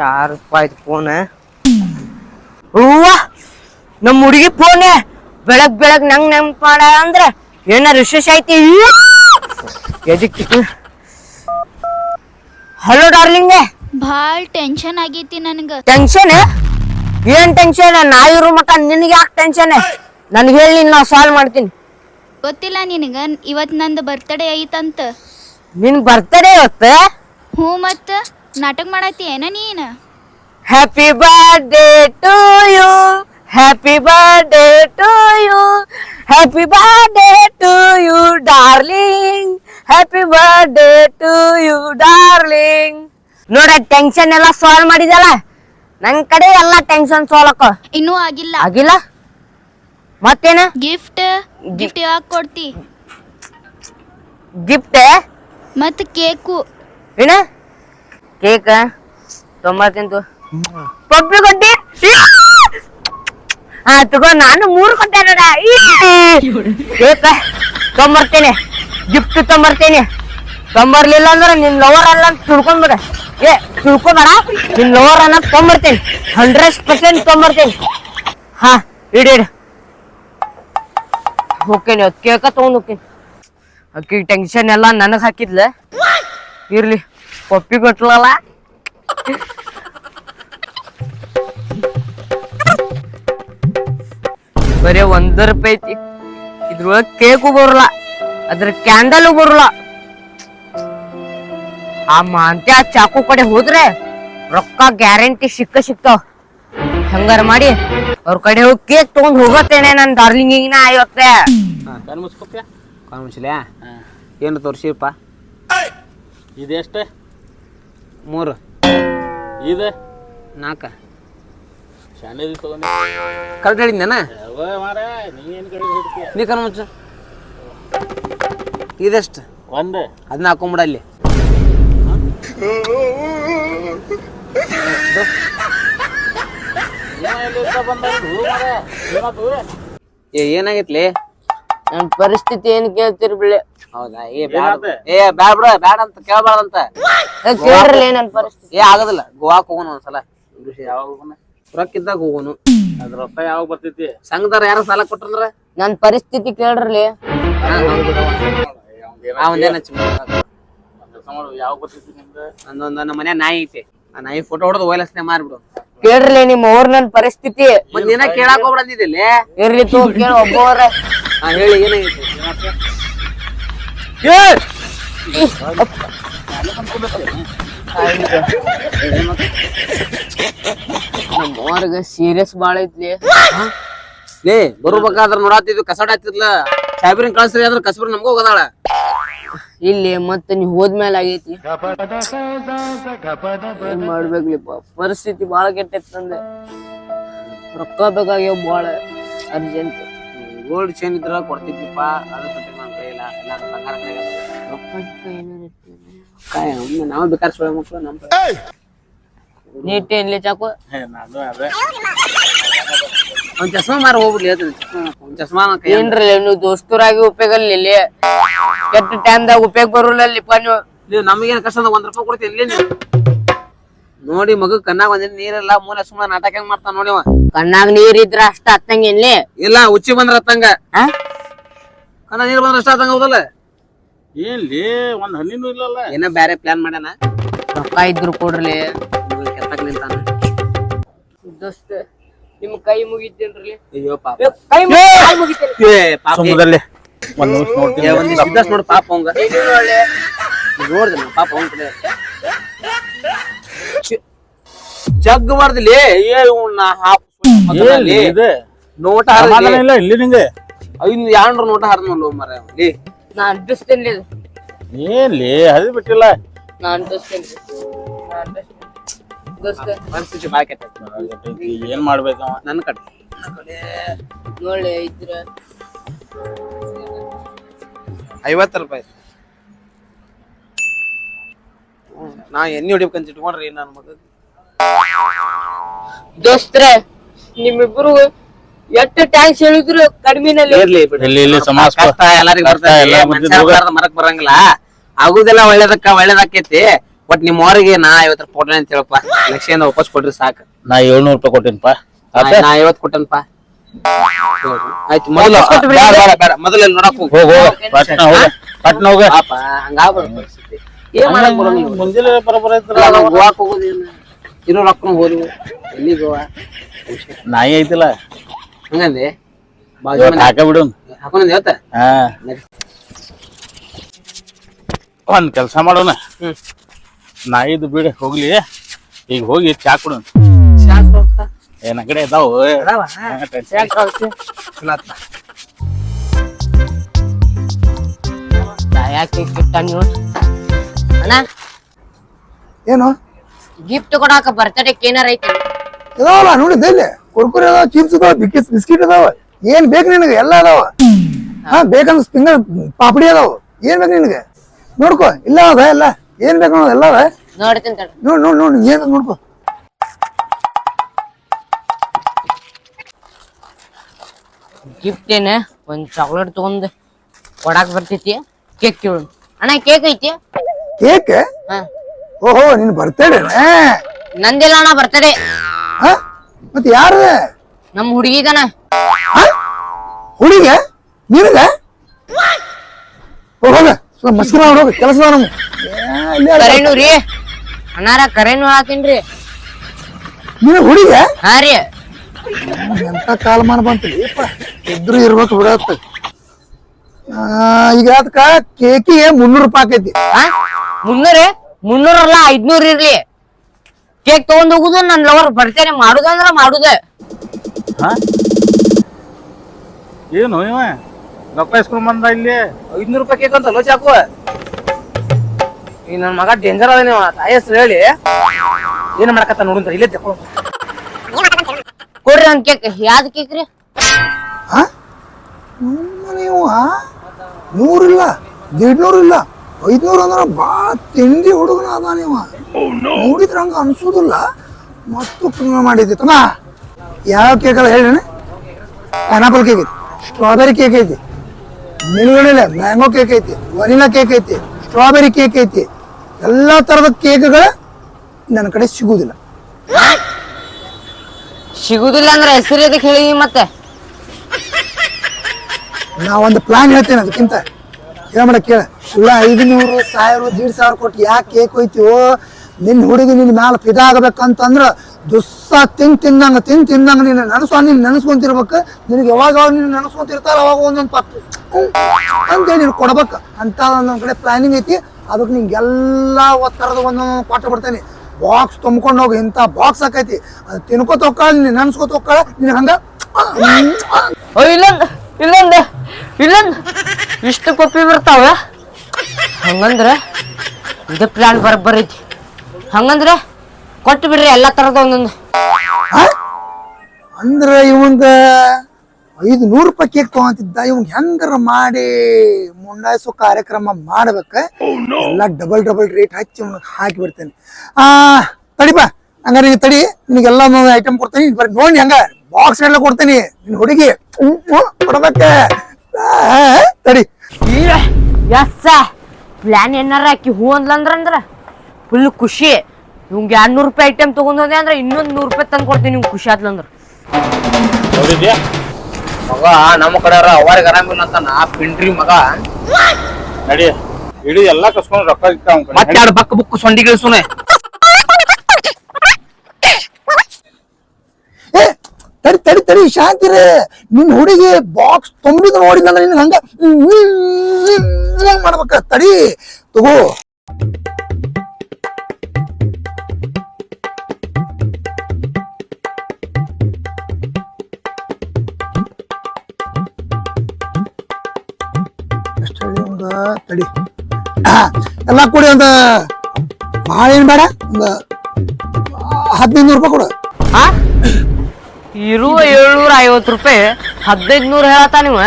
ಚಾರ್ ರೂಪಾಯಿ ಫೋನ್ ಹೂವ! ನಮ್ಮ ಹುಡುಗಿ ಫೋನ್ ಬೆಳಗ್ ಬೆಳಗ್ ನಂಗ್ ನೆನ್ಪಾಡ ಅಂದ್ರ ಏನಾರ ವಿಶೇಷ ಐತಿ? ಎದಕ್ಕೆ? ಹಲೋ ಡಾರ್ಲಿಂಗ್ ಭಾಳ ಟೆನ್ಷನ್ ಆಗೈತಿ ನನ್ಗ. ಟೆನ್ಷನ್ ಏನ್ ಟೆನ್ಷನ್ ನಾ ಇರೋ ಮಟ ನಿನಗೆ ಯಾಕೆ ಟೆನ್ಷನ್ ನನ್ಗೆ ಹೇಳಿ ನಾ ಸಾಲ್ವ್ ಮಾಡ್ತೀನಿ. ಗೊತ್ತಿಲ್ಲ ನಿನಗ. ಇವತ್ ನಂದು ಬರ್ತಡೇ ಐತಂತ. ನಿನ್ ಬರ್ತಡೇ ಇವತ್ತ? ಹ್ಞೂ ಮತ್ತ. ನಾಟಕ ಮಾಡತ್ತಿ ಏನ ನೀನ್? Happy birthday to you happy birthday to you happy birthday to you darling happy birthday to you darling ನೋಡ ಟೆನ್ಷನ್ ಎಲ್ಲ ಸಾಲ್ವ್ ಮಾಡಿದಲ್ಲ ನನ್ ಕಡೆ ಎಲ್ಲ ಟೆನ್ಷನ್ ಸಾಲ್ವ್ ಇನ್ನೂ ಆಗಿಲ್ಲ. ಆಗಿಲ್ಲ? ಮತ್ತೇನ? ಗಿಫ್ಟ್ ಗಿಫ್ಟ್ ಯಾವಾಗ ಕೊಡ್ತಿ? ಗಿಫ್ಟ್ ಮತ್ ಕೇಕು ಏನ? ಕೇಕ್ ತೊಂಬತ್ತೆಂಟು ಪಪ್ಪಿ ಕೊಟ್ಟಿ. ಹಾ ತಗೋ ನಾನು ಮೂರು ಕೊಟ್ಟೆ ನೋಡ. ಕೇಕ್ ತೊಂಬರ್ತೇನೆ. ಗಿಫ್ಟ್ ತೊಂಬರ್ತೇನೆ. ತೊಂಬರ್ಲಿಲ್ಲ ಅಂದ್ರೆ ನಿನ್ ಲವರ್ ಅಲ್ಲ ಅಂತ ತಿಳ್ಕೊಂಡ್ಬಿಡ. ಏ ತಿಳ್ಕೊಬೇಡ. ನಿನ್ ಲವರ್ ಅನ್ನ ತೊಂಬರ್ತೇನೆ. Hundred percent ತೊಂಬರ್ತೇನೆ. ಹಾ ಇಡಿ ಹೋಗ್ತೇನೆ ಹೋಗ್ತೇನೆ ಕೇಕ ತಗೊಂಡ್ ಹೋಗ್ತೇನೆ. ಅಕ್ಕಿ ಟೆನ್ಷನ್ ಎಲ್ಲ ನನಗ್ ಹಾಕಿದ್ಲ. ಇರ್ಲಿ. ಪಪ್ಪಿ ಕೊಟ್ಲಲ್ಲ? ಬರೀ ಒಂದ್ ರೂಪಾಯಿ ಐತಿ. ಇದ್ರೊಳಗ ಕೇಕು ಬರಲ್ಲ ಅದ್ರ ಕ್ಯಾಂಡಲ್ ಬರಲ್ಲ. ಆ ಮಾಂತ್ಯ ಚಾಕು ಕಡೆ ಹೋದ್ರೆ ರೊಕ್ಕ ಗ್ಯಾರಂಟಿ ಸಿಕ್ಕ ಸಿಕ್ತಾವ. ಹಂಗಾರ ಮಾಡಿ ಅವ್ರ ಕಡೆ ಹೋಗಿ ಕೇಕ್ ತಗೊಂಡ್ ಹೋಗತ್ತೇನೆ ನನ್ ಡಾರ್ಲಿಂಗಿನ ಐವತ್ತೆ ಹಾ ಕಣ್ಣು ಮುಚ್ಕೋಪ್ಯ? ಏನು ತೋರ್ಸಿಪ್ಪ? ಇದೆಷ್ಟು? ಮೂರು. ಇದು? ನಾಲ್ಕ. ಶಾಲೆದು ತಗೊಂಡೆ. ಕರೆಕ್ಟ್ ಹೇಳಿದ್ನೇನ? ಮಾರ? ನೀ ಏನು ಕಡೆ ಹಿಡ್ತೀಯ ನೀ ಕಣ್ ಮುಚ್ಚು ಇದೆಷ್ಟು? ಒಂದು. ಅದನ್ನ ಹಾಕೊಂಬಿಡ ಅಲ್ಲಿ. ಏನಾಗೈತ್ಲಿ? ನನ್ ಪರಿಸ್ಥಿತಿ ಏನ್ ಕೇಳ್ತಿರ್ ಬಿಳೆ ಹೌದಾ? ಏ ಬ್ಯಾಡ? ಏ ಬ್ಯಾಡ ಅಂತ ಬ್ಯಾಡ ಅಂತ ಕೇಳಬಾರ್ದಂತ. ಕೇಳ್ರಲ್ಲ ನನ್ ಪರಿಸ್ಥಿತಿ. ಏ ಆಗೋದಿಲ್ಲ. ಗೋವಾಕ್ ಹೋಗೋಣ ಒಂದ್ಸಲ. ಯಾವಾಗ ಹೋಗೋಣ? ರೊಕ್ಕ ಇದ್ದಾಗ ಹೋಗೋನು. ಅದ್ರ ರೊಕ್ಕ ಯಾವಾಗ ಬರ್ತೈತಿ? ಸಂಘದಾರ ಯಾರ ಸಾಲ ಕೊಟ್ರಂದ್ರ? ನನ್ ಪರಿಸ್ಥಿತಿ ಕೇಳ್ರಲಿ. ಯಾವಾಗ ಬರ್ತೈತಿ ನಿಮ್ದು? ಒಂದೊಂದ್ ನಮ್ಮ ಮನೆ ನಾಯಿ ಐತಿ. ಆ ನಾಯಿ ಫೋಟೋ ಹೊಡೆದು ವೈಲಸ್ನೇ ಮಾರ್ಬಿಡು. ಕೇಳ್ರಿ ನಿಮ್ ಅವ್ರ ನನ್ ಪರಿಸ್ಥಿತಿ. ಒಂದಿನ ಕೇಳಾಕ ಹೋಗ್ಬಿಡಂದಿದ್ದಿಲ್ಲ? ಇರ್ಲಿ ತೂ ಕೇಳ ಒಬ್ಬವ್ರ ಹಾ ಹೇಳಿ ಏನಾಗೈತಿ ನಮ್ ಅವ್ರಿಗೆ ಸೀರಿಯಸ್ ಬಾಳ ಐತ್ಲಿ. ಲೇ ಬರ್ಬೇಕಾದ್ರ ನೋಡಾತಿದ್ವಿ ಕಸಡ ಹತ್ತಿದ್ಲ ಸಾಹೇಬ್ರಿನ್ ಕಳ್ಸ್ರಿ ಅಂದ್ರ ಕಸಬ್ರಿ ನಮ್ಗೂ ಹೋಗದಾಳ. ಇಲ್ಲಿ ಮತ್ತೆ ನೀವು ಹೋದ್ಮೇಲೆ ಆಗೈತಿ. ಏನ್ ಮಾಡ್ಬೇಕ್ಲಿಪ್ಪ ಪರಿಸ್ಥಿತಿ ಬಾಳ ಕೆಟ್ಟೈತಂದೆ ರೊಕ್ಕ ಬೇಕಾಗ್ಯಾವ ಬಾಳ ಅರ್ಜೆಂಟ್ ಗೋಲ್ಡ್ ಚೈನ್ ಇದ್ರ ಕೊಡ್ತಿದ್ದೀಪ ಇಲ್ಲ ಬಂಗಾರ ರೊಕ್ಕ ನಾವು ಬೇಕಾದ್ರೆ ಸುಳ್ಳ ಮಕ್ಕಳು ನಮ್ ನೀಟ್ ಏನ್ಲಿ ಚಾಕು? ಹೇ, ನಾನು ಅದೇ. ಒಂದ್ ಚಸ್ಮಾ ಮಾರ ಹೋಗ್ಬಿಡ್ಲಿ ಹೇಳ್ತೀನಿ. ಚಸ್ಮಾ ಒಂದ್ ಚಸ್ಮಾ ನನ್ ಏನ್ರಿ ನೀವು ದೋಸ್ತರಾಗಿ ಉಪಯೋಗ ಇಲ್ಲಿ. ಕೆಟ್ಟ ಟೈಮ್ದಾಗ ಉಪಯೋಗ ಬರೋಲ್ಲ ಅಲ್ಲಿಪ್ಪ ನೀವು. ನೀವು ನಮಗೇನ್ ಕಷ್ಟ ಒಂದ್ ರೂಪಾಯಿ ಕೊಡ್ತೀನಿ ಇಲ್ಲಿ ನೀವು ನೋಡಿ ಮಗ ಕಣ್ಣಾಗ ಒಂದಿನ ನೀರಲ್ಲ ಮೂಲ ಸುಮ್ಮನೆ ನಾಟಕ ಹೆಂಗ್ ಮಾಡ್ತಾನ ನೋಡಿ ಅವ. ಕಣ್ಣಾಗ ನೀರ್ ಇದ್ರ ಅಷ್ಟ ಹತ್ತಂಗೇನ್ಲಿ ಇಲ್ಲ ಉಚ್ಚಿ ಬಂದ್ರ ಹತ್ತಂಗ. ಆ? ಕಣ್ಣ ನೀರ್ ಬಂದ್ರ ಅಷ್ಟ ಹತ್ತಂಗ ಹೌದಲ್ಲ? ಏನ್ಲಿ ಒಂದ್ ಹಣ್ಣಿನೂ ಇಲ್ಲಲ್ಲ. ಏನ ಬ್ಯಾರೆ ಪ್ಲಾನ್ ಮಾಡ್ಯಾನ? ರೊಕ್ಕ ಇದ್ರು ಕೊಡ್ರಿ. ಕೆತ್ತಾಗ ನಿಂತಾನ. ದೋಸ್ತ ನಿಮ್ ಕೈ ಮುಗಿತೇನ್ರಿ? ಅಯ್ಯೋ ಪಾಪ. ಕೈ ಮುಗಿ- ಮುಗಿತೇನೆ ಏ ಪಾಪ. ಏ, ಸುಮ್ಮದಲ್ಲಿ ಒಂದ್ ನಿಮಿಷ ನೋಡ್ತೀನಿ ನಿಮಿಷ ನೋಡು ಪಾಪ ಅವಂಗ. ನೋಡ್ದೆ ನಾ ಪಾಪ ಅವಂಗ ಕಡೆ. ಜಗ್ ಮಾಡ್ದಿಲಿ ಏ ನಾ ಹಾಪ್ ನೋಟ ಸಮಾಧಾನ ಇಲ್ಲ ಇಲ್ಲಿ ನಿಂಗೆ? ಐದು ಯಾಂಡ್ರ ನೋಟ ಹರಿದ್ ನೋಡ್ಲು ಮರ ಲೇ. ನಾ ಅಂಟಿಸ್ತೇನೆ ಇದು. ಏನ್ಲಿ ಹರಿದ್ ಬಿಟ್ಟಿಲ್ಲ ನಾ ಅಂಟಿಸ್ತೇನೆ ನಾ ಅಂಟಿಸ್ತೇನೆ. ದೋಸ್ತ. ಕೆಟ್ಟ ಏನ್ ಮಾಡ್ಬೇಕು ನನ್ನ ಕಡೆ. ನೋಡ್ಲಿ ಇದ್ರ. ಐವತ್ತು ರೂಪಾಯಿ. ನಾ ಎಣ್ಣೆ ಹೊಡಿಬೇಕಂತ ಇಟ್ಕೊಂಡ್ರಿ ನನ್ನ ಮಗ ದೋಸ್ತ್ರ ನಿಮ್ಮಿಬ್ರು ಎಷ್ಟು ಟ್ಯಾಕ್ಸ್ ಹೇಳಿದ್ರು ಕಡಿಮೆನಲ್ಲಿ? ಇರ್ಲಿ ಬಿಡು. ಇಲ್ಲಿ ಇಲ್ಲಿ ಸಮಾಜ ಕಷ್ಟ ಎಲ್ಲರಿಗೂ ಬರ್ತಾ ಎಲ್ಲ ಮರಕ್ ಬರಂಗಿಲ್ಲ. ಆಗುದೆಲ್ಲ ಒಳ್ಳೇದಕ್ಕ ಒಳ್ಳೇದಾಕೈತಿ. ಒಟ್ ನಿಮ್ಮ ಅವ್ರಿಗೆ ನಾ ಐವತ್ತು ರೂಪಾಯಿ ಕೊಟ್ಟೆ ಅಂತ ಹೇಳಪ್ಪ. ಲಕ್ಷದಿಂದ ವಾಪಸ್ ಕೊಡ್ರಿ ಸಾಕು. ನಾ ಏಳ್ನೂರ್ ರೂಪಾಯಿ ಕೊಟ್ಟೇನಪ್ಪ ನಾ- ನಾ ಐವತ್ತು ಕೊಟ್ಟನಪ್ಪ. ಆಯ್ತು ಮೊದಲು ಬೇಡ, ಬೇಡ, ಬೇಡ. ಮೊದಲು ಇಲ್ಲಿ ನೋಡಕ್ ಹೋಗು. ಹೋಗ ಹೋಗ. ಪಟ್ನ ಹೋಗ ಪಟ್ನ ಹೋಗ. ಪಾಪ ಹಂಗಾಗ್ಬಾರ್ದು ಪರಿಸ್ಥಿತಿ. ಏನ್ ಮಾಡಕ್ ಬರೋಲ್ಲ ನೀವು? ಮುಂಜಾನೆ ಬರೋಬ್ಬರ ಇಲ್ಲ, ನಾವು ಗೋವಾಕ್ ಹೋಗೋದೇನ? ಇರೋ ರೊಕ್ಕ ಎಲ್ಲಿ ಗೋವಾ? ನಾಯಿ ಐತಿಲ್ಲ. ಹಂಗಂದೆ? ಬಾಜು ಇವತ್ತು ಮನೆ ಹಾಕ ಬಿಡು. ಹಾಕೊಂಡ್ ಹೇಳ್ತ ಹಾ. ಒಂದ್ ಕೆಲ್ಸ ಮಾಡೋಣ. ಹ್ಮ್. ನಾಯಿದು ಬಿಡ ಹೋಗ್ಲಿ. ಈಗ ಹೋಗಿ ಚಾ ಕೊಡು. ಏನ್ ಕಡೆ ಇದಾವು. ಏನು? ಗಿಫ್ಟ್ ಕೊಡಾಕ ಬರ್ತಡೇಕ್ ಏನಾರ ಐತಿ? ಇದಾವಲ್ಲ ನೋಡಿದ್ದೆ ಇಲ್ಲಿ ಕುರ್ಕುರಿ ಅದಾವ ಚಿಪ್ಸ್ ಅದಾವ ಬಿಕಿಸ್ ಬಿಸ್ಕಿಟ್ ಅದಾವ ಏನ್ ಬೇಕು ನಿನಗೆ? ಎಲ್ಲ ಅದಾವ ಹಾ ಬೇಕಂದ್ರೆ ತಿಂಗಳ ಪಾಪಡಿ ಅದಾವ ಏನ್ ಬೇಕು ನಿನಗೆ? ನೋಡ್ಕೋ ಇಲ್ಲ ಅದ ಎಲ್ಲ ಏನ್ ಬೇಕು ಅನ್ನೋದು ಎಲ್ಲ ಅದ ನೋಡ್ತೀನಿ ತಡ್ರಿ. ನೋಡ್ ನೋಡ್ ನೋಡ್ ಏನ್ ಅದ ನೋಡ್ಕೊ ಗಿಫ್ಟ್ ಏನ? ಒಂದ್ ಚಾಕ್ಲೇಟ್ ತಗೊಂಡ್ ಕೊಡಾಕ್ ಬರ್ತೈತಿ ಕೇಕ್ ಕೇಳು. ಅಣ್ಣ ಕೇಕ್ ಐತಿ? ಕೇಕ್ ಹಾ. ಓಹೋ ನಿನ್ ಬರ್ತಡೇ ನಂದಿಲ್ಲ ಅಣ್ಣ ಬರ್ತಡೇ ಹಾ? ಮತ್ತೆ ಯಾರದ ನಮ್ ಹುಡುಗಿದನ ಹುಡುಗ ನಿನಗ ಹೋಗ್ ಹೋಗ ಮಸ್ಕರ ಹೋಗ ಕೆಲಸ ನಮ್ ಕರೇನು ರೀ. ಅಣ್ಣಾರ ಕರೇನು ಹಾಕೀನ್ರಿ ನಿನ ಹುಡುಗ? ಹಾ ರೀ. ಎಂತ ಕಾಲಮಾನ ಬಂತು ಇದ್ರು ಇರ್ಬೇಕು ಬಿಡತ್ತ. ಈಗ ಅದಕ್ಕ ಕೇಕಿಗೆ ಮುನ್ನೂರು ರೂಪಾಯಿ ಆಕೈತಿ ಹಾ ಮುನ್ನೂರ ಮುನ್ನೂರ ಅಲ್ಲ ಐದ್ನೂರ್ ಇರ್ಲಿ. ಕೇಕ್ ತಗೊಂಡ್ ಹೋಗುದು ನನ್ ಲವರ್ ಬರ್ತೇನೆ ಮಾಡುದಂದ್ರ ಮಾಡುದ. ಹಾ? ಏನು ಇವ? ರೊಕ್ಕ ಇಸ್ಕೊಂಡ್ ಬಂದ ಇಲ್ಲಿ? ಐದ್ನೂರು ರೂಪಾಯಿ ಕೇಕ್ ಅಂತ ಲೋ ಚಾಕು ಈ ನನ್ ಮಗ ಡೇಂಜರ್ ಅದ ನೀವು ಹೇಳಿ ಹೆಸ್ರು ಹೇಳಿ. ಏನ್ ಮಾಡಕತ್ತ ನೋಡು ಇಲ್ಲೇ ತಕೊ ಕೊಡ್ರಿ ಒಂದ್ ಕೇಕ್ ಯಾವ್ದ್ ಕೇಕ್ ರೀ? ಹಾ? ನೀವು ನೂರಿಲ್ಲ ದೇಡ್ನೂರು ಇಲ್ಲ ಐದ್ನೂರು ಅಂದ್ರ ಬಾ ತಿಂಡಿ ಹುಡುಗನ ಅದ ನೀವ ನೋಡಿದ್ರ ಹಂಗ ಅನ್ಸುದಿಲ್ಲ ಮತ್ತು ಪುಣ್ಯ ಮಾಡಿದ್ದೆ ತಮ್ಮ ಯಾವ ಕೇಕ್ ಅಲ್ಲ ಹೇಳಿ ಪೈನಾಪಲ್ ಕೇಕ್ ಐತಿ ಸ್ಟ್ರಾಬೆರಿ ಕೇಕ್ ಐತಿ ನಿಲ್ಗಣಿಲ್ಲ ಮ್ಯಾಂಗೋ ಕೇಕ್ ಐತಿ ವನಿಲಾ ಕೇಕ್ ಐತಿ ಸ್ಟ್ರಾಬೆರಿ ಕೇಕ್ ಐತಿ ಎಲ್ಲಾ ತರದ ಕೇಕ್ಗಳು ನನ್ನ ಕಡೆ ಸಿಗುದಿಲ್ಲ ಸಿಗುದಿಲ್ಲ ಅಂದ್ರೆ ಹೆಸರು ಎದಕ್ಕೆ ಹೇಳಿ ಮತ್ತೆ? ನಾ ಒಂದು ಪ್ಲಾನ್ ಹೇಳ್ತೇನೆ ಅದಕ್ಕಿಂತ. ಏನ್ ಮಾಡ ಕೇಳ. ಸುಳ್ಳ ಐದುನೂರು ಸಾವಿರ ದೀಡ್ ಸಾವಿರ ಕೊಟ್ಟು ಯಾಕೆ ಕೇಕ್ ಹೋಯ್ತೀವೋ? ನಿನ್ನ ಹುಡುಗಿ ನಿನ್ನ ಮ್ಯಾಲ ಫಿದಾ ಆಗ್ಬೇಕಂತಂದ್ರ ದುಸ್ಸ ತಿನ್ ತಿಂದಂಗ ತಿನ್ ತಿಂದಂಗ ನೀನು ನೆನಸ್ಕೊಂಡ್ ನೀನು ನೆನಸ್ಕೊಂತಿರ್ಬೇಕು. ನಿನಗೆ ಯಾವಾಗ ಯಾವಾಗ ನೀನು ನೆನಸ್ಕೊಂತಿರ್ತಾರ ಅವಾಗ ಒಂದೊಂದು ಪಕ್ಕ ಅಂತೇಳಿ ನೀನು ಕೊಡ್ಬೇಕು. ಅಂತ ನನ್ನ ಕಡೆ ಪ್ಲಾನಿಂಗ್ ಐತಿ. ಅದಕ್ಕೆ ನಿಂಗೆಲ್ಲ ಥರದ ಒಂದೊಂದು ಕೊಟ್ಟು ಬಿಡ್ತೇನೆ. ಬಾಕ್ಸ್ ತುಂಬ್ಕೊಂಡು ಹೋಗಿ ಇಂಥ ಬಾಕ್ಸ್ ಆಕೈತಿ ಅದು ತಿನ್ಕೋತ ಹೋಗ್ಕಾಳ ನೀನು ನೆನ್ಸ್ಕೋತ ಹೋಗ್ಕಾಳ ನಿನಗೆ ಹಂಗ? ಓ ಇಲ್ಲಂದ ಇಲ್ಲಂದ ಇಲ್ಲೊಂದ್. ಇಷ್ಟು ಕೊಪ್ಪಿ ಬರ್ತಾವ? ಹಂಗಂದ್ರೆ ಇದು ಪ್ಲಾನ್ ಬರಬ್ಬರ್ ಹಂಗಂದ್ರೆ ಹಂಗಂದ್ರ ಕೊಟ್ಟು ಬಿಡ್ರಿ ಎಲ್ಲ ತರದ ಒಂದೊಂದು. ಅಂದ್ರೆ ಇವಂದ ಐದು ನೂರು ರೂಪಾಯಿ ಕೇಕ್ ತಗೊಂತಿದ್ದ. ಇವ್ ಹೆಂಗಾರ ಮಾಡಿ ಮುಂಡಾಯಿಸೋ ಕಾರ್ಯಕ್ರಮ ಮಾಡ್ಬೇಕ? ಎಲ್ಲ ಡಬಲ್ ಡಬಲ್ ರೇಟ್ ಹಚ್ಚಿ ಹಾಕಿ ಬಿಡ್ತೇನೆ. ಆ ತಡಿಪ ಹಂಗಾರೆ ನೀ ತಡಿ. ನಿನಗೆಲ್ಲ ಒಂದೊಂದು ಐಟಮ್ ಕೊಡ್ತೇನೆ. ಬರ್ರಿ ನೋಡಿ ಹಂಗ. ಬಾಕ್ಸ್ ಎಲ್ಲ ಕೊಡ್ತೇನೆ. ನಿನ್ನ ಹುಡುಗಿ. ಕೊಡ್ಬೇಕ. ತಡಿ. ಎಸ್ ಪ್ಲಾನ್ ಏನಾರ ಆಕಿ ಹೂ ಅಂದ್ಲಂದ್ರ ಅಂದ್ರ ಫುಲ್ ಖುಷಿ. ನಿಮ್ಗೆ ಎರಡ್ ನೂರು ರೂಪಾಯಿ ಐಟಮ್ ತಗೊಂಡ್ರೆ ಅಂದ್ರ ಇನ್ನೊಂದ್ ನೂರು ರೂಪಾಯಿ ತಂದು ಕೊಡ್ತೀನಿ. ನಿಮ್ಗೆ ಖುಷಿ ಆದ್ಲಂದ್ರ. ನೋಡಿದ್ಯಾ? ಮಗ ನಮ್ಮ ಕಡೆ ಅವ್ರಿಗೆ ಆರಾಮಿಲ್ಲ ಅಂತ ನಾ ಪಿಂಡ್ರಿ ಮಗ. ನಡಿ ಇಡೀ ಎಲ್ಲಾ ಕಸ್ಕೊಂಡ್ ರೊಕ್ಕ. ಮತ್ತೆ ಎರಡು ಬಕ್ ಬುಕ್ ಸೊಂಡಿ ಸುನೆ ಏ ತಡಿ ತಡಿ ತಡಿ ಶಾಂತಿರೇ ನಿನ್ ಹುಡುಗಿ ಬಾಕ್ಸ್ ತುಂಬಿದ ನೋಡಿದಂದ್ರೆ ನಿನ್ ಹಂಗ ಮಾಡ್ಬೇಕ. ತಡಿ ತಗೋ. ಒಂದ ತಡಿ. ಎಲ್ಲ ಕೂಡಿ ಒಂದ ಭಾಳ ಏನ್ ಬೇಡ ಒಂದು ಹದಿನೈದು ನೂರು ರೂಪಾಯಿ ಕೊಡು. ಆ? ಇರುವ ಏಳ್ನೂರ ಐವತ್ತು ರೂಪಾಯಿ ಹದಿನೈದು ನೂರು ಹೇಳತ್ತ ನೀವು?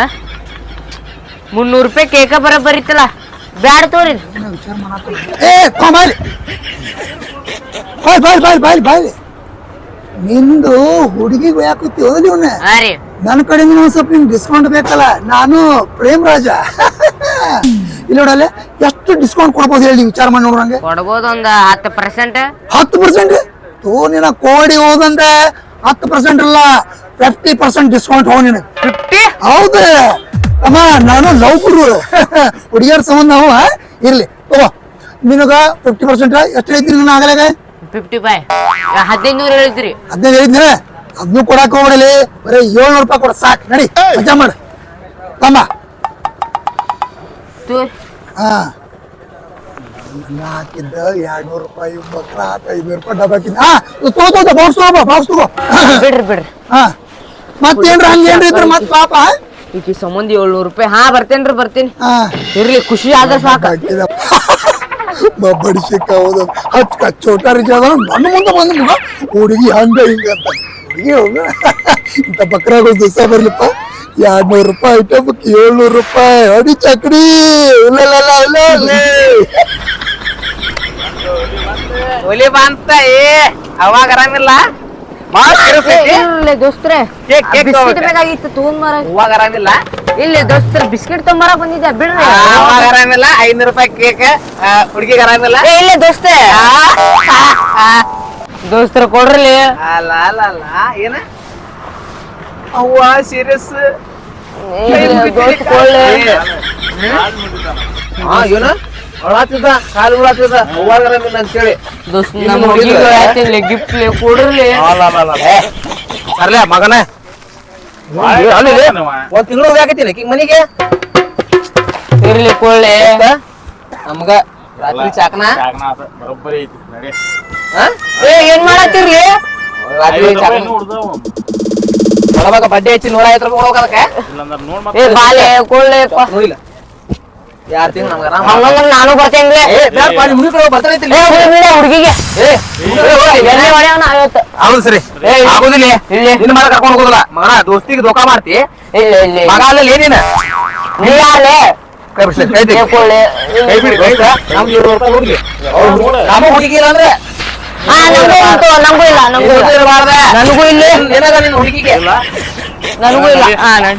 ಮುನ್ನೂರು ರೂಪಾಯಿ ಕೇಕ ಬರ ಬರೀತಲ್ಲ. ಬ್ಯಾಡ ತೋರಿ. ಏ ಬಾಯ್ಲಿ ಬಾಯ್. ಬಾಯ್ ಬಾಯ್ ಬಾಯ್ ಬಾಯ್ ನಿಂದು ಹುಡುಗಿಗೆ ಯಾಕತ್ತಿ ಹೋದ್ಲಿ ಇವನ್ನ ಹಾ ರೀ. ನನ್ನ ಕಡೆಯಿಂದ ಒಂದು ಸ್ವಲ್ಪ ನಿಮ್ಗೆ ಡಿಸ್ಕೌಂಟ್ ಬೇಕಲ್ಲ? ನಾನು ಪ್ರೇಮ್ ರಾಜ ಇಲ್ಲಿ ನೋಡಲ್ಲ ಎಷ್ಟು ಡಿಸ್ಕೌಂಟ್ ಕೊಡ್ಬೋದು ಹೇಳಿ ವಿಚಾರ ಮಾಡಿ ನೋಡ್ರಂಗೆ ಕೊಡ್ಬೋದು ಒಂದ್ ಹತ್ತು ಪರ್ಸೆಂಟ್ ಹತ್ತು ಪರ್ಸೆಂಟ್ ತೋ ನಿನ ಕೋಡಿ ಹೋದಂದ್ರೆ ಹತ್ತು ಪರ್ಸೆಂಟ್ ಅಲ್ಲ ಫಿಫ್ಟಿ ಪರ್ಸೆಂಟ್ ಡಿಸ್ಕೌಂಟ್ ಹೋಗಿ ನಿನಗೆ. ಫಿಫ್ಟಿ ಹೌದು. ಅಮ್ಮ ನಾನು ಲವ್ ಗುರು. ಹುಡುಗಿಯರ ಸಂಬಂಧ ಅವ? ಇರ್ಲಿ ತಗೋ. ನಿನಗ ಫಿಫ್ಟಿ ಪರ್ಸೆಂಟ್ ಎಷ್ಟು ಹೇಳ್ತೀನಿ ನಾನು ಆಗಲಾಗ ಫಿಫ್ಟಿ ಫೈವ್ ಹದಿನೈದು ನೂರು ಹೇಳಿದ್ರಿ. ಹದಿನೈದು ಹೇಳಿದ್ನೆ? ಅದನ್ನು ಕೊಡಕ್ ಹೋಗ್ಬಿಡಲಿ. ಬರೀ ಏಳ್ನೂರು ರೂಪಾಯಿ ಕೊಡ ಸಾಕು. ನಡಿ ಮಜಾ ಮಾಡು. ತಮ್ಮ. ಹಾ. ಹಾಕಿದ್ದ ಎರಡ್ ನೂರು ರೂಪಾಯಿ ಬಕ್ರ ಐದ್ನೂರು ರೂಪಾಯಿ ಡಬ್ಬ ಹಾಕಿದ್ದ ಹಾ ತಗೋ ತಗೋ ಬಾಕ್ಸ್ ತಗೋ ಬಾಕ್ಸ್ ತಗೋ. ಬಿಡ್ರಿ ಬಿಡ್ರಿ. ಹಾ. ಮತ್ತೇನ್ರ ಹಂಗೇನ್ರಿ ಇದ್ರ ಮತ್ ಪಾಪ? ಈಕಿ ಸಂಬಂಧ ಏಳ್ನೂರು ರೂಪಾಯಿ. ಹಾ ಬರ್ತೇನ್ರಿ ಬರ್ತೀನಿ. ಹಾ. ಇರ್ಲಿ ಖುಷಿ ಆದ್ರೆ ಸಾಕ. ಬಬ್ಬಡಿ ಸಿಕ್ಕ ಹೌದು. ಹತ್ ಕಚ್ಚೋಟ ರಿಜಾದ ನನ್ನ ಮುಂದೆ ಬಂದ ಹುಡುಗಿ ಹಂಗ ಹಿಂಗ ಅಂತ. ಇಂಥ ಬಕ್ರಾಗಳು ದಿವಸ ಬರ್ಲಿಪ್ಪ. ಎರಡ್ ನೂರು ರೂಪಾಯಿ ಐಟಮ್ಗೆ ಏಳ್ನೂರು ರೂಪಾಯಿ. ಅಡಿ ಚಕ್ಡಿ. ಇಲ್ಲ ಒಲಿ ಬಂತ ಏ ಅವಾಗ ಆರಾಮಿಲ್ಲ? ಇರ್ಲಿ ದೋಸ್ತ್ರೆ ಬಿಸ್ಕಿಟ್ ಬೇಕಾಗಿತ್ತು ತಗೊಂಡ್ ಮಾರ ಅವಾಗ ಆರಾಮಿಲ್ಲ? ಇಲ್ಲಿ ದೋಸ್ತ್ರ ಬಿಸ್ಕಿಟ್ ತೊಂಬರ ಬಂದಿದ್ದೆ ಬಿಡ್ರಿ. ಅವಾಗ ಆರಾಮಿಲ್ಲ. ಐನೂರು ರೂಪಾಯಿ ಕೇಕ್ ಹುಡುಗಿಗೆ ಆರಾಮಿಲ್ಲ? ಇಲ್ಲ ದೋಸ್ತೆ ದೋಸ್ತ್ರ ಕೊಡ್ರಲ್ಲಿ? ಅಲ್ಲ ಅಲ್ಲ ಅಲ್ಲ. ಏನ? ಅವ್ವ ಸೀರಿಯಸ್ ಮಗನ. ಅಲ್ಲಿ ಒಂದ್ ತಿಂಗಳು ಮನಿಗೆ? ಇರ್ಲಿ ಕೊಳ್ಳೆ ನಮ್ಗ ರಾತ್ರಿ ಚಾಕನ? ಬರೋಬ್ಬರಿ ಐತಿ ನಡೆ? ಏ ಏನ್ ಮಾಡತ್ತೀರ್ಲಿ ರಾತ್ರಿ ಚಾಕನ? ರೂಪಾಯಿ ಬಡ್ಡಿ ಹಚ್ಚಿ ನೂರ ಐವತ್ತು ರೂಪಾಯಿ ನೋಡ್ ಏ ಬಾಲೆ ಕೊಳ್ಳೆ ನೋಡಿಲ್ಲ ಯಾರ್ ತಿಂಗ್ ನಮ್ಗ ಆರಾಮ? ಹಂಗಂದ್ರ ನಾನು ಬರ್ತೇನ್ರಿ ಏ ಬ್ಯಾಡಪ್ಪ, ಬರ್ತೈತಿ ಹುಡುಗ ಹುಡುಗಿಗೆ. ಏ ಎಣ್ಣೆ ಹೊಡೆಯವನ ಐವತ್ತು. ಹೌದು ಸರಿ. ಏ, ಆಗುದಿಲ್ಲ. ಇಲ್ಲಿ. ನಿನ್ನ ಮಗ ಕರ್ಕೊಂಡು ಹೋಗೋದಿಲ್ಲ. ಮಗನ ದೋಸ್ತಿಗೆ ದೋಖಾ ಮಾಡ್ತಿ. ಮಗ ಅಲ್ಲ ಏನಿನ? ಇಲ್ಲ ಅಲ್ಲೇ ಕೈ ಬಿಡ್ಸಿ, ಕೈ ತೆಗಿ. ಏ ಕೊಳ್ಳಿ ಕೈ ಬಿಡಿ ಕೈ ಬಿಡ. ನಮ್ಗೆ ಏಳ್ನೂರು ರೂಪಾಯಿ ಹೋಗ್ಲಿ. ನಮ್ಮ ಹುಡುಗಿ ಇಲ್ಲ ಅಂದ್ರೆ? ಹಾ ನಮಗೂ ಉಂಟು ನಮಗೂ ಇಲ್ಲ ನಮಗೂ ಇಲ್ಲ. ಇರ್ಬಾರ್ದ. ನನಗೂ ಇಲ್ಲ. ನಿನ್ನ ಹುಡುಗಿಗೆ? ನನಗೂ ಇಲ್ಲ. ಹಾ ನನ್